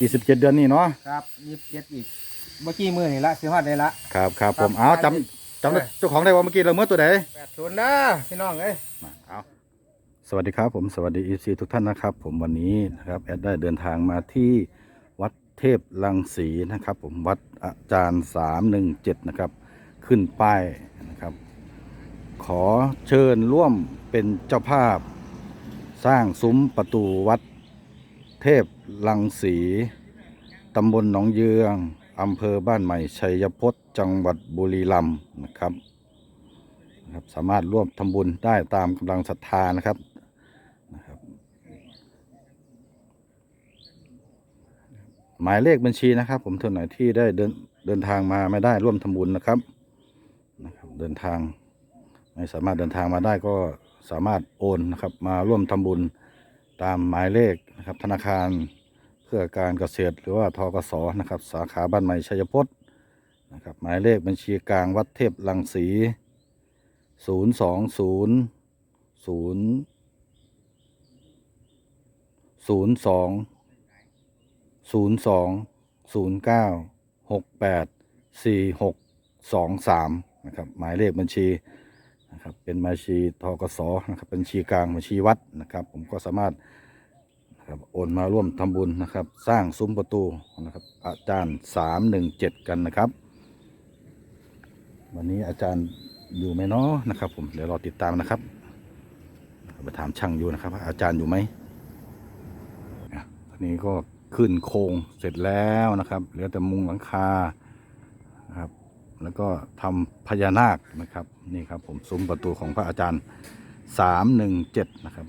ยี่สิบเจ็ดเดือนนี้เนาะครับยี่สิบเจ็ดอีกเมื่อกี้มือนี่ละสิฮอดได้ละ ครับครับผมครับเอาจำจำได้เจ้าของได้ว่าเมื่อกี้เราเมื่อตัวไหนแปดศูนย์นะพี่น้องเอ้ยมาเอาสวัสดีครับผมสวัสดีอีซีทุกท่านนะครับ ผมวันนี้นะครับแอดได้เดินทางมาที่วัดเทพลังสีนะครับ ผมวัดอาจารย์สามหนึ่งเจ็ดนะครับ ขึ้นป้ายนะครับ ขอเชิญร่วมเป็นเจ้าภาพ สร้างซุ้มประตูวัดเทพ ลังสี ตำบลหนองเยือง อำเภอบ้านใหม่ ชัยพจน์ จังหวัดบุรีรัมย์นะครับนะครับ สามารถร่วมทำบุญได้ตามกำลังศรัทธานะครับนะครับ หมายเลขบัญชีนะครับ ผมท่านไหนที่ได้เดินเดินทางมาไม่ได้ร่วมทำบุญนะครับนะครับ เดินทางไม่สามารถเดินทางมาได้ก็สามารถโอนนะครับมาร่วมทำบุญตามหมายเลขนะครับธนาคาร พื่อการเกษตรหรือว่าทกสนะครับ สาขาบ้านใหม่ชัยพจน์นะครับ หมายเลขบัญชีกลางวัดเทพลังสีศูนย์สองศูนย์ศูนย์ศูนย์สองศูนย์สองศูนย์เก้าหกแปดสี่หกสองสามนะครับ หมายเลขบัญชีนะครับ เป็นบัญชีทกสนะครับ บัญชีกลางบัญชีวัดนะครับ ผมก็สามารถ นะครับโอนมาร่วมทำบุญนะครับ สร้างซุ้มประตูนะครับ อาจารย์สามหนึ่งเจ็ดกันนะครับ วันนี้อาจารย์อยู่ไหมเนาะนะครับ ผมเดี๋ยวรอติดตามนะครับไปถามช่างอยู่นะครับอาจารย์อยู่ไหมอะตอนนี้ก็ขึ้นโครงเสร็จแล้วนะครับเหลือแต่มุงหลังคานะครับแล้วก็ทำพญานาคนะครับนี่ครับผมซุ้มประตูของพระอาจารย์สามหนึ่งเจ็ดนะครับ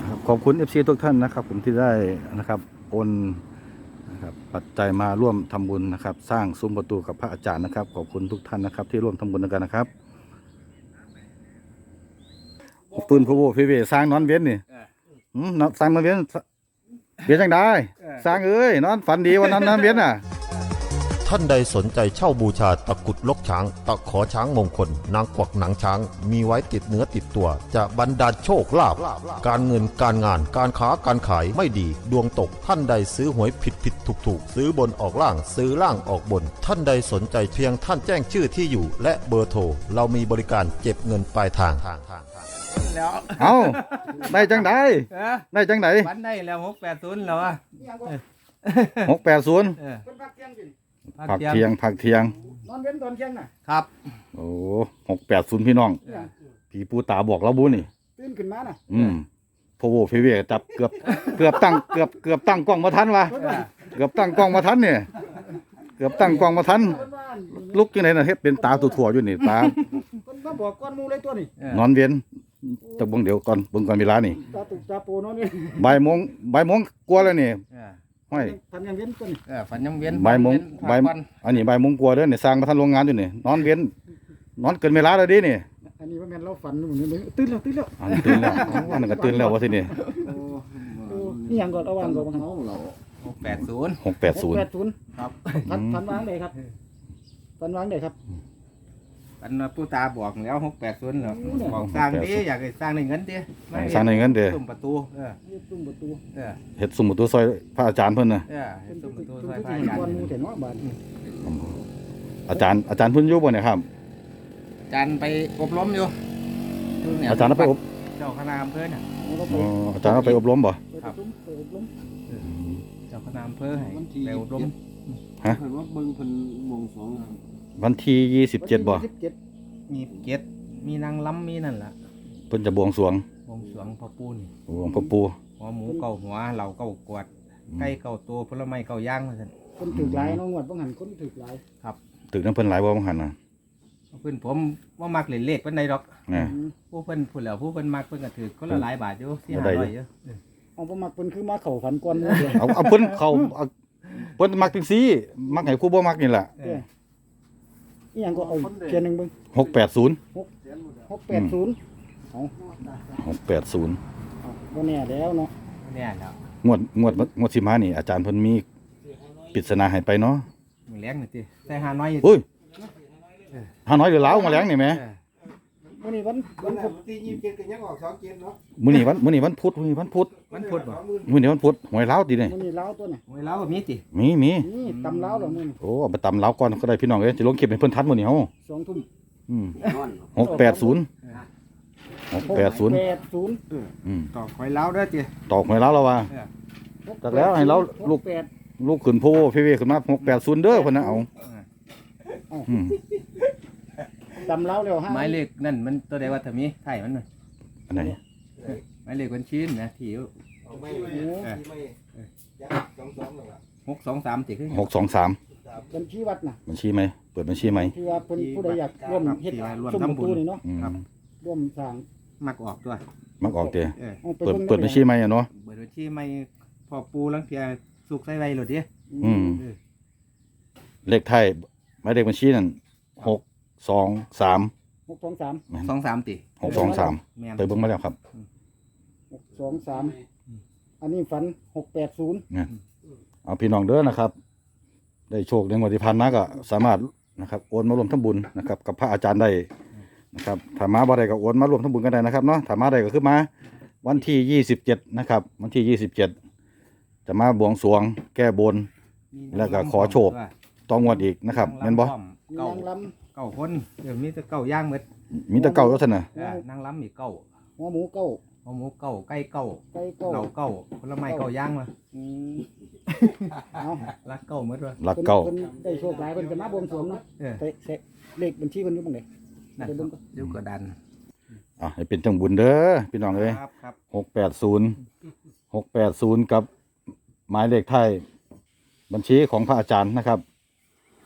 นะครับ ขอบคุณเอฟซีทุกท่านนะครับ ผมที่ได้นะครับโอนนะครับปัจจัยมาร่วมทำบุญนะครับ สร้างซุ้มประตูกับพระอาจารย์นะครับ ขอบคุณทุกท่านนะครับ ที่ร่วมทำบุญกันนะครับปืนพระโวพี่เวสร้างนอนเว้นนี่เอออืมนอนสร้างนอนเว้นเวียนจังได้เออสร้างเอ้ยนอนฝันดีวันนั้นนอนเวียนอะ ท่านใดสนใจเช่าบูชาตะกรุดลกช้าง ตะขอช้างมงคล นางกวักหนังช้าง มีไว้ติดเนื้อติดตัว จะบรรดาลโชคลาภการเงินการงานการค้าการขายไม่ดี ดวงตกท่านใดซื้อหวยผิดผิดถูกถูกซื้อบนออกล่างซื้อล่างออกบน ท่านใดสนใจเพียงท่านแจ้งชื่อที่อยู่ และเบอร์โทรเรามีบริการเก็บเงินปลายทางแล้วเอาได้จังได้เออได้จังไดวันได้แล้วหกแปดศูนย์แล้วอะ หกแปดศูนย์เออคนพักเที่ยงกิน ผักเทียงผักเทียง นอนเว้นตอนเที่ยงน่ะครับ โอ้หกแปดศูนย์พี่น้องเออผีปูตาบอกเราบุนี่ ตื่นขึ้นมาน่ะอืมพอโวพี่เวจับเกือบ เกือบตั้งเกือบเกือบตั้งกล้องมาทันวะเออเกือบตั้งกล้องมาทันเนี่ยเกือบตั้งกล้องมาทัน เพิ่นว่าลุกยังไงนะเฮ็ดเป็นตาถั่วๆอยู่นี่ตา เพิ่นมาบอกก้อนหมูเลยตัวนี้เออนอนเวียนแตะเบิ่งเดี๋ยวก่อนเบิ่งก่อนเวลานี่ตาตุกตาโปนอนนี่บ่ายโมงบ่ายโมงกว่าแล้วนี่เออ ห้อยทันยังเว้นตัวนี้เออฝันยังเวียนบ่ายโมงฝันบ่ายเวีนพักผ่อนอันนี้บ่ายโมงกว่าเด้อนี่สร้างมาทันโรงงานอยู่นี่นอนเวียนนอนเกินเวลาแล้วดินี่อันนี้ว่าแม่นเราฝันอยู่นี่ตื่นแล้วตื่นแล้วอันนี้ตื่นแล้วอันนั้นก็ตื่นแล้วว่าสินี่โอ้นี่ยังก่อนเอาวางก่อนเอาเราหกแปดศูนย์หกแปดศูนย์680ครับพันพันวางได้ครับพันวางได้ครับ ฝันว่าผู้ตาบอกแล้วหกแปดศูนย์แล้วบอกสร้างดิอยากให้สร้างในเงินดิมสร้างในเงินเด้อตุ้มประตูเออนี่ตุ้มประตูเออเฮ็ดสมมุติตัวซอยพระอาจารย์เพิ่นน่ะเออให้เป็นตุ้ตุ้มมปประระตูตูซอยพระที่อาจารก้อนหมูย์แต่เนาะบาดอาจารย์อาจารย์เพิ่นอยู่บ่เนี่ยครับ อาจารย์ไปอบรมอยู่เนี่อาจารย์เอาไปอบเจ้าคณะอำเภอเนี่ยเราไปอ๋ออาจารย์เอาไปอบรมบ่ ไปประชุมไปอบรมเจ้าคณะอำเภอให้ไปอบรม ฮะ เพิ่นว่าเบิ่งเพิ่นวงสองครับ วันที่ยี่สิบเจ็ดบ่วันที่27มีเก็ดมีนางล้ำมีนั่นล่ะเพิ่นจะบวงสรวงวงสรวงพ่อปูนี่หลวงพ่อปูหัวหมูเก่าหัวเหล่าเก่ากวดไก่เก่าตัวผลไม้เก่าย่างมาสั่นคนถูกหลายเนาะงวดบ่หันคนถูกหลายตึกนั้นเพิ่นหลายบ่บางหันน่ะเพื่อนผมว่ามักเล่นเลขเป็นใดดอกนะอืมผู้เพิ่นพูดแล้วผู้เพิ่นมักเพิ่นก็ถือคนละหลายบาทอยู่สี่บ่ห้าได้ร้อยอยู่อยู่เออเอาบ่มักเพิ่นคือมาเข้าฝันก่อนหมู่เด้อเอาเอาเพิ่นเขาเอาเพิ่นมักจังซี่มักให้ผู้บ่มักนี่แหละเอออีหยังก็เอาเขียนหนึงเบิ่งหกแปดศูนย์680หกแปดศูนย์เอาบ่แน่แล้วเนาะเนี่ยแล้วงวดงวดงวดสิมานี่ อาจารย์เพิ่นมีปริศนาให้ไปเนาะมือแรงนี่ติใส่ห้าน้อยอยู่ อุ้ยหาน้อยหรือลาวมาแล้งนี่แหมเออ มื้อนี้วันวัวันนพุพุธธที่ยี่สิบเจ็ดก็ยังออกสองเจ็ดเนาะมื้อนี้วันมื้อนี้วันพุธมื้อนี้วันพุธมันพุธบ่มื้อนี้วันพุธหวยลาวตินี่มื้อนี้ลาวตัวน่ะโอ้ยแล้วมีติมีมีนี่ตำลาวแล้วมื้อนี้โอ้เอาไปตำลาวก่อนก็ได้พี่น้องเอ้ยจะลงคลิปให้เพิ่นทันมื้อนี้เฮา2ทุ่มอืมนอนหกแปดศูนย์หกแปดศูนย์80อืมต่อคอยเล้าเด้อติ ตอกหวยลาวแล้วว่าจากแล้วให้เราลูก68ลูกขึ้นโพพี่เวขึ้นมาหกแปดศูนย์เด้อเพิ่นน่ะเอาอืม ตำลาวแล้วฮะหมายเลขนั่นมันตัวใดว่าถ้ามีไทยมันน่ะอันไหนหมายเลขบัญชีนะที่อยู่โอ้หกสองสามติคือหกสองสามบัญชีวัดน่ะบัญชีไหมเปิดบัญชีไหมที่ว่าเพิ่นผู้ใดอยากร่วมเฮ็ดที่ว่าร่วมซุ้มทำบุประญตูนี่เนาะอืมร่วมสร้างมักออกตัวมักออกเตะเออเอาไปเปิดบิ่งเปิดบัญชีไหมอะเนาะเปิดบัญชีไม่พอปูลังเทียสุกใส่ไว้หลดดิอืมเออเลขไทยหมายเลขบัญชีนั่นหก สองสาม623สองสามติหกสองสามแม่นไปเบิ่งมาแล้วครับ623อันนี้ฝัน680เอาพี่น้องเด้อนะครับ ได้โชคในงวดที่ผ่านมาก็สามารถนะครับโอนมารวมทำบุญนะครับ กับพระอาจารย์ได้นะครับถ้ามาบ่ได้ก็โอนมารวมทำบุญกันได้นะครับเนาะถ้ามาได้ก็คือมาวันที่ยี่สิบเจ็ดนะครับ วันที่ยี่สิบเจ็ดจะมาบวงสรวง แก้บน แล้วก็ขอโชคต้องงวดอีกนะครับแม่นบ่ เก้า นางล เก้าคนเดี๋ยวมีแต่เก้าย่างหมดมีแต่เก่าแล้วท่านน่ะเออนางล้ำอีกเก้าำหัวหมูเก้าหัวหมูเก้าไก่เก้าไก่เก้าเหล่าเก้าผลไม้เก้าย่างมาอืมเอารักเก้าหมดว่ะหลักเก่าพิ่นได้โชคหลายเพิ่นจะมาบวงสรวงเนาะเออแต่เสะเลขบัญชีเพิ่นอยู่บ่งไดนั่นเดี๋ยวเบิ่งก่อนเดี๋ยวกดดันอะให้เป็นจังบุญเด้อพี่น้องเอ้ยครับครับหกแปดศูนย์หกแปดศูนย์กับหมายเลขไทยบัญชีของพระอาจารย์นะครับ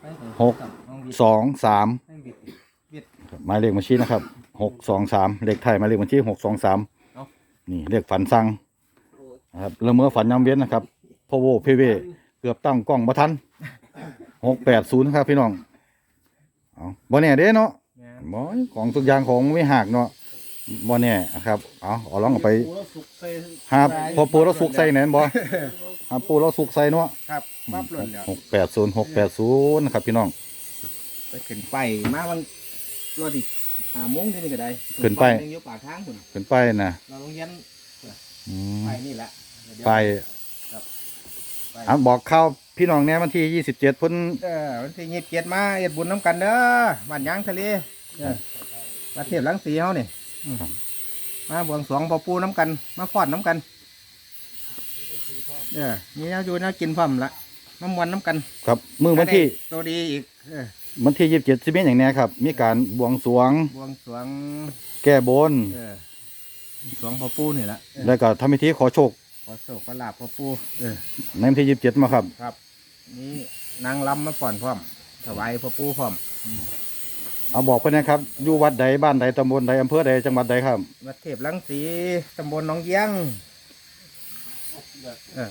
ไปหกน้องวิทย์ สองสามให้วิทย์วิทย์หมายเลขบัญชีนะครับหกสองสามเลขไทยหมายเลขบัญชีหกสองสามเอ้านี่เลขฝันสั่งนะครับแล้วเมื่อฝันยามเว้นนะครับพ่อโวเพเว เกือบตั้งกล้องมาทันหกแปดศูนย์ครับพี่น้องเอาบ่แน่เด้เนาะแม่นบ่ของทุกอย่างของไม่หักเนาะบ่แน่นะครับเอาเอาลองเอาไปหาพอปูเราสุกใส่แหนนบ่หาปูเราสุกใส่เนาะครับปั๊บหล่นแล้วหกแปดศูนย์หกแปดศูนย์นะครับพี่น้อง ไปขึ้นไปมาวันรถอีกหาโมงที่นี่ก็ได้ขึ้นไป ยังอยู่ปากทางคุณขึ้นไปนะเราโรงเรียนอืมไปนี่แหละเดี๋ยวไปไปอะบอกข่าวพี่น้องแน่วันที่ยี่สิบเจ็ดพุ่นเออวันที่ยี่สิบเจ็ดมาเอ็ดบุญน้ำกันเด้อบ้านยางทะเลเออประเทศลังสีเฮานี่อืมมาบวงสรวงพ่อปู่น้ำกัน มาฟ้อนน้ำกันเออมีแนวอยู่แนวกินพร้อมละมามวนน้ำกันครับมือวันที่ได้ตัวดีอีกเออ วันที่ยี่สิบเจ็ดสิบเอ็ดอย่างเนี้ยครับ มีการบวงสรวง บวงสรวงแก้บน เออสรวงพ่อปู่นี่แหละเออแล้วก็ทำพิธีขอโชคขอโชคขอลาบพ่อปู่เออในวันที่ยี่สิบเจ็ดมาครับ ครับ นี่นางลำมาก่อนพร้อมถวายพ่อปู่พร้อมเอาบอกไปนะครับอยู่วัดใดบ้านใดตำบลใดอำเภอใดจังหวัดใดครับ วัดเทพลังสีตำบลหนองเยียงเออ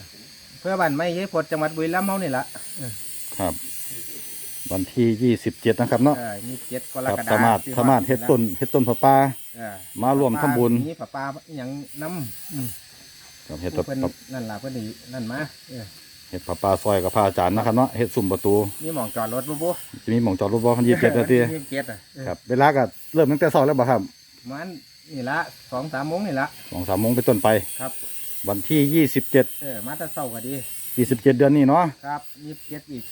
เพื่อบ้านไม่เยพดจังหวัดบุรีรัมย์เฮานี่ละครับ วันที่ยี่สิบเจ็ดนะครับเนาะเออมีเจ็ดกรครับกฎาสามารถที่สามารถเฮ็ดต้นเฮ็ดต้นผาป่าเออมาร่วมทำบุญมีปลาปลาอหย่างน้ำอืมครับเฮ็ดผู้ต้นเพิ่นนั่นล่ะเพิ่นนี่นั่นมาเออเฮ็ดผาป่าซอยกับพระอาจารย์นะครับเนาะเฮ็ดสุ่มประตูมีหมองจอดรถบ่บ่จะมีหม่องจอดรถบ่คันยี่สิบเจ็ดนาทียี่สิบเจ็ดอะเออครับเวลาก็เริ่มตั้งแต่เช้าแล้วบ่ครับประมันนี่ละสองสามโมงนี่ละสองสามโมงเป็นต้นไป ครับ วันที่ยี่สิบเจ็ดเออมาแต่เช้าก็ดียี่สิบเจ็ดเดือนนี้เนาะครับยี่สิบเจ็ดอีก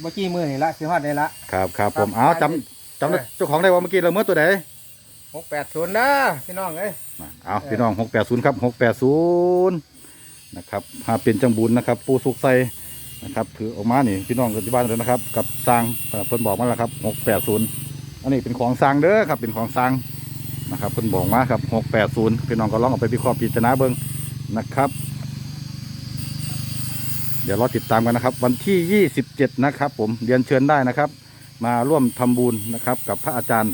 เมื่อกี้มือนี่ละสิฮอดได้ละ ครับครับคผรับมเอาจำจำได้เจ้าของได้ว่าเมื่อกี้เราเมื่อตัวใดหกแปดศูนย์นะพี่น้องเอ้ยเอาพี่น้องหกแปดศูนย์ครับหกแปดศูนย์นะครับหาเป็นจังบุญนะครับ ปูสุกใส่นะครับถือออกมานี่พี่น้องกันที่บ้านเลยนะครับ กับสร้างเอ่อเพิ่นบอกมาแล้วครับหกแปดศูนย์อันนี้เป็นของสร้างเด้อครับ เป็นของสร้างนะครับเพิ่นบอกมาครับหกแปดศูนย์พี่น้องก็ลองเอาไปวิเคราะห์พิจารณาเบิ่งนะครับเดี๋ยวรอติดตามกันนะครับ วันที่ 27 นะครับผมเรียนเชิญได้นะครับ มาร่วมทำบุญนะครับ กับพระอาจารย์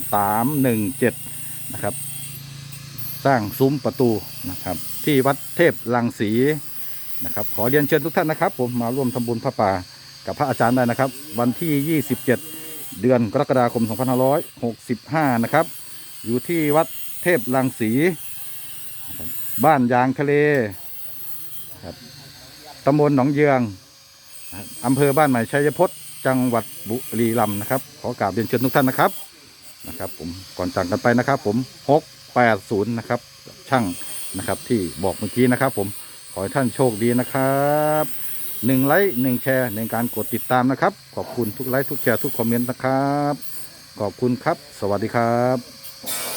317 นะครับ สร้างซุ้มประตูนะครับ ที่วัดเทพลังสีนะครับ ขอเรียนเชิญทุกท่านนะครับ ผมมาร่วมทำบุญพระป่ากับพระอาจารย์ได้นะครับ วันที่ 27 เดือนกรกฎาคม 2565 นะครับ อยู่ที่วัดเทพลังสีนะครับบ้านยางทะเลครับ ตำบลหนองเยืองอำเภอบ้านใหม่ชัยพจน์จังหวัดบุรีรัมย์นะครับ ขอกราบเรียนเชิญทุกท่านนะครับนะครับ ผมก่อนจากกันไปนะครับ ผมหกแปดศูนย์นะครับ ช่างนะครับที่บอกเมื่อกี้นะครับ ผมขอให้ท่านโชคดีนะครับหนึ่งไลค์หนึ่งแชร์ในการกดติดตามนะครับ ขอบคุณทุกไลค์ทุกแชร์ทุกคอมเมนต์นะครับ ขอบคุณครับ สวัสดีครับ